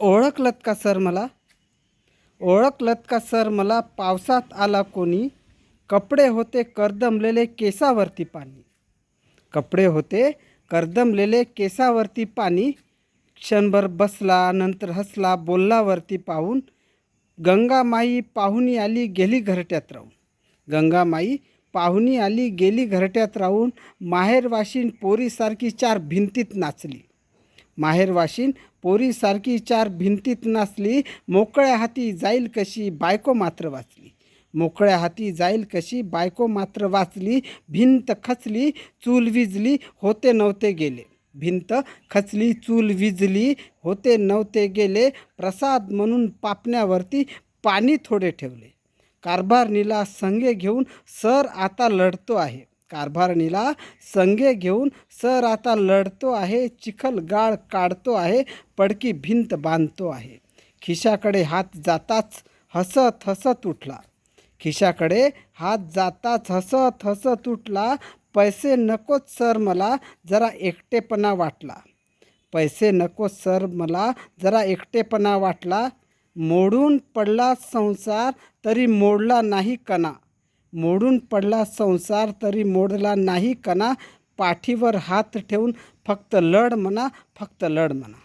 ओळखलत का सर मला? ओळखलत का सर मला? पावसात आला कोणी? कपडे होते करदमलेले केसावरती पाणी. कपडे होते करदमलेले केसावरती पाणी. क्षणभर बसला नंतर हसला बोललावरती पाहून गंगामाई पाहुणी आली गेली घरट्यात राहून. गंगामाई पाहुणी आली गेली घरट्यात राहून माहेरवाशीन पोरीसारखी चार भिंतीत नाचली. माहेरवाशीन पोरीसारखी चार भिंतीत नाचली. मोकळ्या हाती जाईल कशी बायको मात्र वाचली. मोकळ्या हाती जाईल कशी बायको मात्र वाचली. भिंत खचली चूल विजली होते नव्हते गेले. भिंत खचली चूल विजली होते नव्हते गेले. प्रसाद म्हणून पापण्यावरती पाणी थोडे ठेवले. कारभारणीला संगे घेऊन सर आता लढतो आहे. कारभारणीला संगे घेऊन सर आता लढतो आहे चिखल गाळ काढतो आहे पडकी भिंत बांधतो आहे. खिशाकडे हात जाताच हसत हसत उठला. खिशाकडे हात जाताच हसत हसत उठला. पैसे नकोच सर मला जरा एकटेपणा वाटला. पैसे नकोच सर मला जरा एकटेपणा वाटला. मोडून पडला संसार तरी मोडला नाही कणा. मोडून पडला संसार तरी मोडला नाही कणा. पाठीवर हात ठेवून फक्त लढ म्हणा फक्त लढ म्हणा.